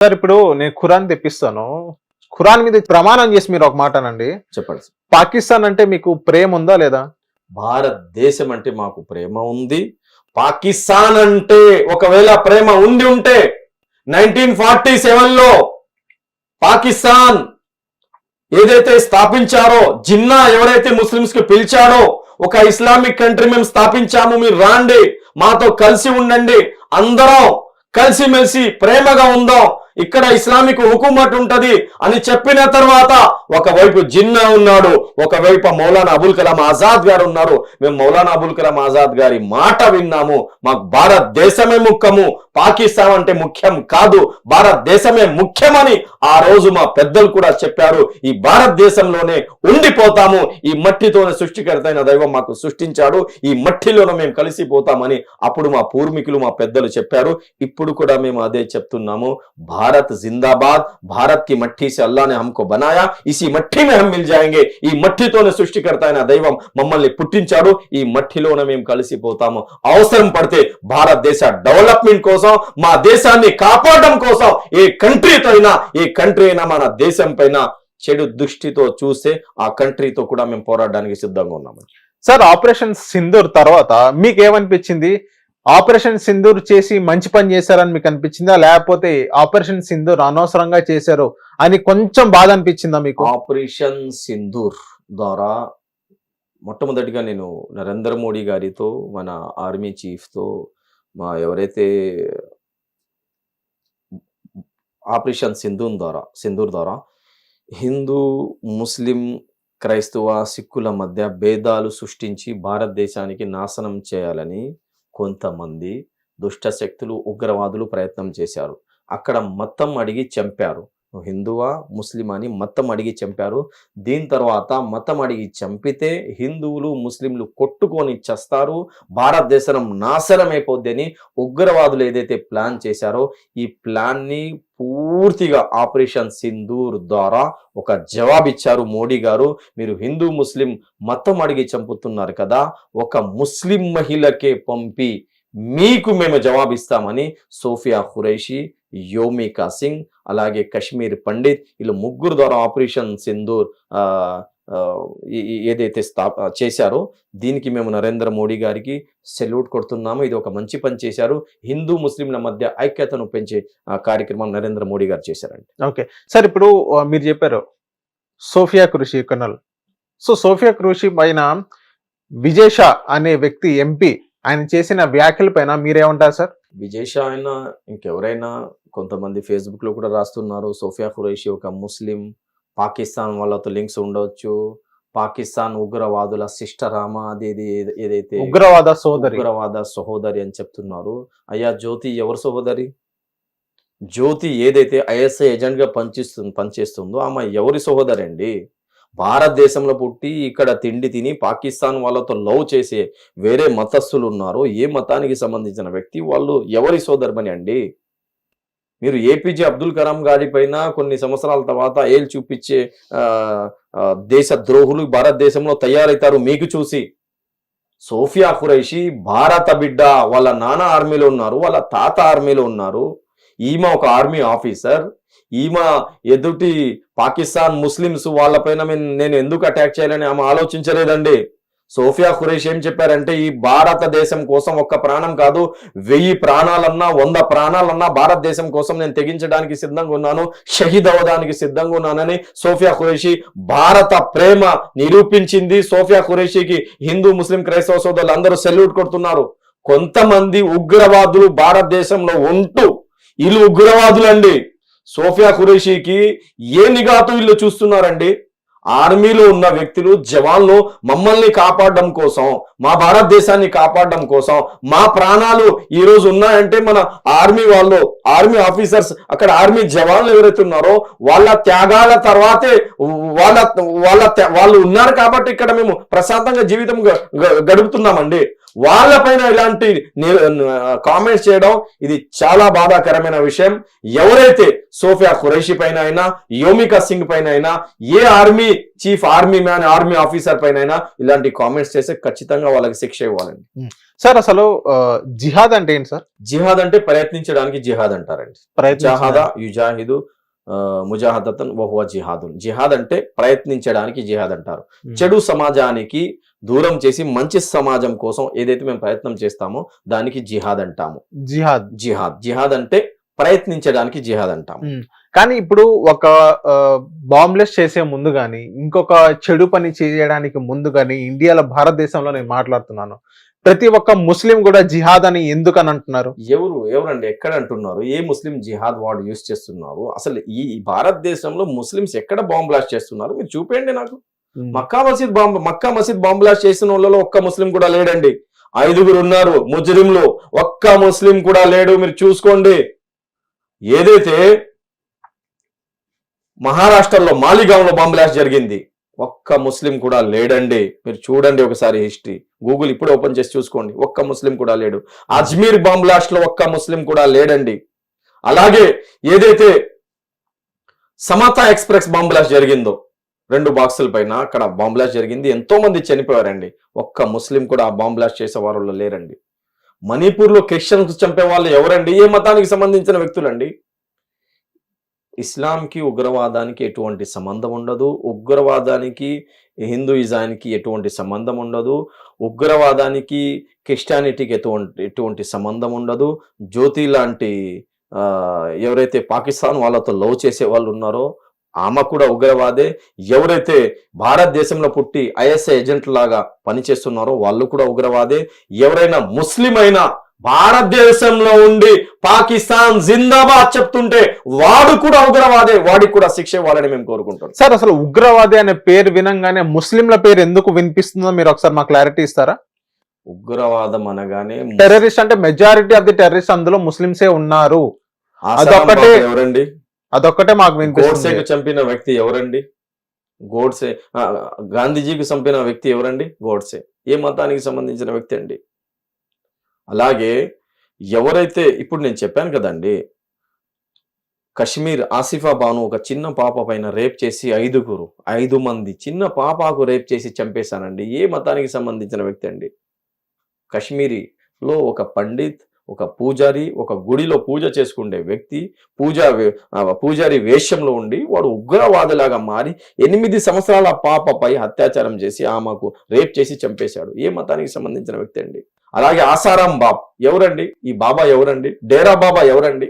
Sir ఇప్పుడు నేను ఖురాన్ తెప్పిస్తాను. ఖురాన్ మీద ప్రమాణం చేసి మీరు ఒక మాట అనండి చెప్పండి. పాకిస్తాన్ అంటే మీకు ప్రేమ ఉందా లేదా? భారతదేశం అంటే మాకు ప్రేమ ఉంది. పాకిస్తాన్ అంటే ఒకవేళ ప్రేమ ఉండి ఉంటే నైన్టీన్ ఫార్టీ లో పాకిస్తాన్ ఏదైతే స్థాపించారో జిన్నా ఎవరైతే ముస్లిమ్స్కి పిలిచాడో ఒక ఇస్లామిక్ కంట్రీ మేము స్థాపించాము మీరు రాండి మాతో కలిసి ఉండండి అందరం కలిసిమెలిసి ప్రేమగా ఉందాం ఇక్కడ ఇస్లామిక్ హుకుమట్ ఉంటది అని చెప్పిన తర్వాత ఒకవైపు జిన్నా ఉన్నాడు ఒకవైపు మౌలానా అబుల్ కలాం ఆజాద్ గారు ఉన్నారు. మేము మౌలానా అబుల్ కలాం ఆజాద్ గారి మాట విన్నాము. మాకు భారతదేశమే ముఖ్యము పాకిస్తాన్ అంటే ముఖ్యం కాదు భారతదేశమే ముఖ్యమని ఆ రోజు మా పెద్దలు కూడా చెప్పారు. ఈ భారతదేశంలోనే ఉండిపోతాము. ఈ మట్టితోనే సృష్టికర్త అయిన దైవం మాకు సృష్టించాడు. ఈ మట్టిలోనే మేము కలిసిపోతామని అప్పుడు మా పూర్వీకులు మా పెద్దలు చెప్పారు. ఇప్పుడు కూడా మేము అదే చెప్తున్నాము. भारत जिंदाबाद भारत की मट्टी से अल्लाह ने हमको बनाया इसी मट्टी में हम मिल जाएंगे ఈ మట్టితోనే సృష్టికర్త అయిన దైవం మమ్మల్ని పుట్టించాడు ఈ మట్టిలోనే మేము కలిసిపోతాము అవసరం పడితే భారతదేశ డెవలప్మెంట్ కోసం మా దేశాన్ని కాపాడడం కోసం ఏ కంట్రీతో అయినా ఏ కంట్రీ అయినా మన దేశం పైన చెడు దృష్టితో చూస్తే ఆ కంట్రీతో కూడా మేము పోరాడడానికి సిద్ధంగా ఉన్నాము సార్ ఆపరేషన్ సింధూర్ తర్వాత మీకు ఏమనిపించింది ఆపరేషన్ సింధూర్ చేసి మంచి పని చేశారని మీకు అనిపించిందా? లేకపోతే ఆపరేషన్ సింధూర్ అనవసరంగా చేశారు అని కొంచెం బాధ అనిపించిందా మీకు? ఆపరేషన్ సింధూర్ ద్వారా మొట్టమొదటిగా నేను నరేంద్ర మోడీ గారితో మన ఆర్మీ చీఫ్తో మా ఎవరైతే ఆపరేషన్ సింధూర్ ద్వారా సింధూర్ ద్వారా హిందూ ముస్లిం క్రైస్తవ సిక్కుల మధ్య భేదాలు సృష్టించి భారతదేశానికి నాశనం చేయాలని కొంతమంది దుష్ట శక్తులు ఉగ్రవాదులు ప్రయత్నం చేశారు. అక్కడ మతం అడిగి చంపారు. నువ్వు హిందువా ముస్లిం అని మతం అడిగి చంపారు. దీని తర్వాత మతం అడిగి చంపితే హిందువులు ముస్లింలు కొట్టుకొని చస్తారు. భారతదేశం నాశనం అయిపోద్దని ఉగ్రవాదులు ఏదైతే ప్లాన్ చేశారో ఈ ప్లాన్ని పూర్తిగా ఆపరేషన్ సింధూర్ ద్వారా ఒక జవాబిచ్చారు మోడీ గారు. మీరు హిందూ ముస్లిం మతం అడిగి చంపుతున్నారు కదా ఒక ముస్లిం మహిళకే పంపి మీకు మేము జవాబిస్తామని సోఫియా ఖురైషి యోమికా సింగ్ అలాగే కశ్మీర్ పండిత్ వీళ్ళు ముగ్గురు ద్వారా ఆపరేషన్ సింధూర్ ఏదైతే స్థా చేశారో దీనికి మేము నరేంద్ర మోడీ గారికి సెల్యూట్ కొడుతున్నాము. ఇది ఒక మంచి పని చేశారు. హిందూ ముస్లింల మధ్య ఐక్యతను పెంచే కార్యక్రమం నరేంద్ర మోడీ గారు చేశారండి. ఓకే. సార్ ఇప్పుడు మీరు చెప్పారు సోఫియా కృషి కర్నల్ సో సోఫియా కృషి పైన విజయ్ షా అనే వ్యక్తి ఎంపీ ఆయన చేసిన వ్యాఖ్యల పైన మీరేమంటారు సార్? విజయ్ షా అయినా ఇంకెవరైనా కొంతమంది ఫేస్బుక్లో కూడా రాస్తున్నారు. సోఫియా ఖురైషి ఒక ముస్లిం పాకిస్తాన్ వాళ్ళతో లింక్స్ ఉండవచ్చు పాకిస్తాన్ ఉగ్రవాదుల సిస్టర్ ఆమా అది ఇది ఏద- ఏదైతే ఉగ్రవాద సోదరి. ఉగ్రవాద సహోదరి అని చెప్తున్నారు. అయ్యా జ్యోతి ఎవరు సహోదరి? జ్యోతి ఏదైతే ఐఎస్ఐ ఏజెంట్గా పనిచేస్తుంది పనిచేస్తుందో ఆమె ఎవరి సహోదరి అండి? భారతదేశంలో పుట్టి ఇక్కడ తిండి తిని పాకిస్తాన్ వాళ్ళతో లవ్ చేసే వేరే మతస్థులు ఉన్నారు. ఏ మతానికి సంబంధించిన వ్యక్తి వాళ్ళు ఎవరి సోదరమని అండి? మీరు ఏపీజే అబ్దుల్ కలాం గారి పైన కొన్ని సంవత్సరాల తర్వాత ఏలు చూపించే దేశ ద్రోహులు భారతదేశంలో తయారవుతారు మీకు చూసి. సోఫియా ఖురైషి భారత బిడ్డ వాళ్ళ నాన్న ఆర్మీలో ఉన్నారు వాళ్ళ తాత ఆర్మీలో ఉన్నారు. ఈమె ఒక ఆర్మీ ఆఫీసర్. ఈమె ఎదుటి పాకిస్తాన్ ముస్లిమ్స్ వాళ్ళపైన నేను ఎందుకు అటాక్ చేయాలని ఆమె ఆలోచించలేదండి. సోఫియా ఖురేష్ ఏం చెప్పారంటే ఈ భారతదేశం కోసం ఒక్క ప్రాణం కాదు వెయ్యి ప్రాణాలన్నా వంద ప్రాణాలన్నా భారతదేశం కోసం నేను తెగించడానికి సిద్ధంగా ఉన్నాను షహీద్ అవ్వడానికి సిద్ధంగా ఉన్నానని సోఫియా ఖురేషి భారత ప్రేమ నిరూపించింది. సోఫియా ఖురేషికి హిందూ ముస్లిం క్రైస్తవ సోదరులు అందరూ సెల్యూట్ కొడుతున్నారు. కొంతమంది ఉగ్రవాదులు భారతదేశంలో ఉంటూ వీళ్ళు ఉగ్రవాదులండి. సోఫియా ఖురేషికి ఏ నిఘాతో వీళ్ళు చూస్తున్నారండి? ఆర్మీలో ఉన్న వ్యక్తులు జవాన్లు మమ్మల్ని కాపాడడం కోసం మా భారతదేశాన్ని కాపాడడం కోసం మా ప్రాణాలు ఈ రోజు ఉన్నాయంటే మన ఆర్మీ వాళ్ళు ఆర్మీ ఆఫీసర్స్ అక్కడ ఆర్మీ జవాన్లు ఎవరైతే ఉన్నారో వాళ్ళ త్యాగాల తర్వాతే వాళ్ళ వాళ్ళ వాళ్ళు ఉన్నారు కాబట్టి ఇక్కడ మేము ప్రశాంతంగా జీవితం గ- గడుపుతున్నామండి. వాళ్ళపైన ఇలాంటి కామెంట్స్ చేయడం ఇది చాలా బాధాకరమైన విషయం. ఎవరైతే సోఫియా ఖురైషి పైన అయినా యోమికా సింగ్ పైన అయినా ఏ army chief army man army officer పైన అయినా ఇలాంటి కామెంట్స్ చేస్తే ఖచ్చితంగా వాళ్ళకి శిక్ష ఇవ్వాలండి. సార్ అసలు జిహాద్ అంటే ఏంటి సార్? జిహాద్ అంటే ప్రయత్నించడానికి జిహాద్ అంటారండి. జహాదా ప్రయత్నం యుజాహిదు ముజాహదతన్ వహువ జిహాదున్. జిహాద్ అంటే ప్రయత్నించడానికి జిహాద్ అంటారు. చెడు సమాజానికి దూరం చేసి మంచి సమాజం కోసం ఏదైతే మేము ప్రయత్నం చేస్తామో దానికి జిహాద్ అంటాము. జిహాద్. జిహాద్. జిహాద్ అంటే ప్రయత్నించడానికి జిహాద్ ఉమ్. కానీ ఇప్పుడు ఒక బాంబ్లెస్ చేసే ముందు గాని ఇంకొక చెడు పని చేయడానికి ముందు గాని ఇండియాలో భారతదేశంలో నేను మాట్లాడుతున్నాను. ప్రతి ఒక్క ముస్లిం కూడా జిహాద్ అని ఎందుకు అని అంటున్నారు? ఎవరు ఎవరండి? ఎక్కడ అంటున్నారు? ఏ ముస్లిం జిహాద్ వర్డ్ యూస్ చేస్తున్నారు? అసలు ఈ భారతదేశంలో ముస్లిమ్స్ ఎక్కడ బాంబ్ బ్లాస్ట్ చేస్తున్నారు? మీరు చూపేయండి నాకు. Mecca Masjid bomb Mecca Masjid bomb blast చేసిన వాళ్ళలో ఒక్క ముస్లిం కూడా లేడండి. ఐదుగురు ఉన్నారు ముజ్రింలు. ఒక్క ముస్లిం కూడా లేడు. మీరు చూసుకోండి. ఏదైతే మహారాష్ట్రలో మాలిగాంలో బాంబ్ బ్లాస్ట్ జరిగింది ఒక్క ముస్లిం కూడా లేడండి. మీరు చూడండి ఒకసారి హిస్టరీ. గూగుల్ ఇప్పుడు ఓపెన్ చేసి చూసుకోండి. ఒక్క ముస్లిం కూడా లేడు. అజ్మీర్ బాంబ్ బ్లాస్ట్లో ఒక్క ముస్లిం కూడా లేడండి. అలాగే ఏదైతే సమతా ఎక్స్ప్రెస్ బాంబ్ బ్లాస్ట్ జరిగిందో రెండు బాక్సుల పైన అక్కడ బాంబ్ బ్లాస్ట్ జరిగింది. ఎంతో మంది చనిపోయారండి. ఒక్క ముస్లిం కూడా ఆ బాంబ్ బ్లాస్ట్ చేసే వారిలో లేరండి. మణిపూర్లో క్రిస్టియన్స్ చంపే వాళ్ళు ఎవరండి? ఏ మతానికి సంబంధించిన వ్యక్తులండి? ఇస్లాంకి ఉగ్రవాదానికి ఎటువంటి సంబంధం ఉండదు. ఉగ్రవాదానికి హిందూయిజానికి ఎటువంటి సంబంధం ఉండదు. ఉగ్రవాదానికి క్రిస్టియానిటీకి ఎటువంటి ఎటువంటి సంబంధం ఉండదు. జ్యోతి లాంటి ఆ, ఎవరైతే పాకిస్తాన్ వాళ్ళతో లవ్ చేసే వాళ్ళు ఉన్నారో ఆమె కూడా ఉగ్రవాదే. ఎవరైతే భారతదేశంలో పుట్టి ఐఎస్ఐ ఏజెంట్ లాగా పనిచేస్తున్నారో వాళ్ళు కూడా ఉగ్రవాదే. ఎవరైనా ముస్లిం అయినా భారతదేశంలో ఉండి పాకిస్తాన్ జిందాబాద్ చెప్తుంటే వాడు కూడా ఉగ్రవాదే వాడికి కూడా శిక్ష ఇవ్వాలని మేము కోరుకుంటున్నాం. సార్ అసలు ఉగ్రవాది అనే పేరు వినంగానే ముస్లింల పేరు ఎందుకు వినిపిస్తుందో మీరు ఒకసారి మా క్లారిటీ ఇస్తారా? ఉగ్రవాదం అనగానే టెర్రరిస్ట్ అంటే మెజారిటీ ఆఫ్ ది టెర్రరిస్ట్ అందులో ముస్లింసే ఉన్నారు. అదొక్కటే- ఎవరండి? అదొక్కటే మాకు గోడ్సేకు చంపిన వ్యక్తి ఎవరండి? గోడ్సే గాంధీజీకి చంపిన వ్యక్తి ఎవరండి? గోడ్సే. ఏ మతానికి సంబంధించిన వ్యక్తి అండి? అలాగే ఎవరైతే ఇప్పుడు నేను చెప్పాను కదండి కశ్మీర్ ఆసిఫా బాను ఒక చిన్న పాప పైన రేప్ చేసి ఐదుగురు ఐదు మంది చిన్న పాపకు రేప్ చేసి చంపేశానండి ఏ మతానికి సంబంధించిన వ్యక్తి అండి? కశ్మీరీలో ఒక పండిత్ ఒక పూజారి ఒక గుడిలో పూజ చేసుకునే వ్యక్తి పూజా పూజారి వేషంలో ఉండి వాడు ఉగ్రవాదిలాగా మారి ఎనిమిది సంవత్సరాల పాపపై అత్యాచారం చేసి ఆమెకు రేప్ చేసి చంపేశాడు. ఏ మతానికి సంబంధించిన వ్యక్తి అండి? అలాగే ఆసారాం బాబ్ ఎవరండి? ఈ బాబా ఎవరండి? డేరా బాబా ఎవరండి?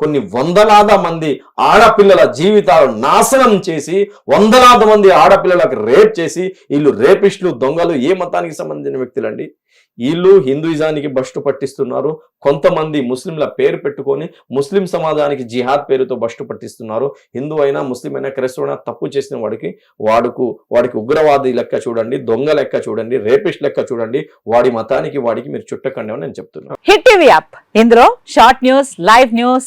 కొన్ని వందలాద మంది ఆడపిల్లల జీవితాలు నాశనం చేసి వందలాది మంది ఆడపిల్లలకు రేప్ చేసి వీళ్ళు రేపిస్టులు దొంగలు ఏ మతానికి సంబంధించిన వ్యక్తులండి? వీళ్ళు హిందూయిజానికి బస్టు పట్టిస్తున్నారు. కొంతమంది ముస్లింల పేరు పెట్టుకొని ముస్లిం సమాజానికి జిహాద్ పేరుతో బస్టు పట్టిస్తున్నారు. హిందూ అయినా ముస్లిం అయినా క్రైస్తవుడైనా తప్పు చేసిన వాడికి వాడుకు వాడికి ఉగ్రవాది లెక్క చూడండి దొంగ లెక్క చూడండి రేపిస్ట్ లెక్క చూడండి వాడి మతానికి వాడికి మీరు చుట్టకండి అని నేను చెప్తున్నాను. Hit TV app. ఇందులో short news live news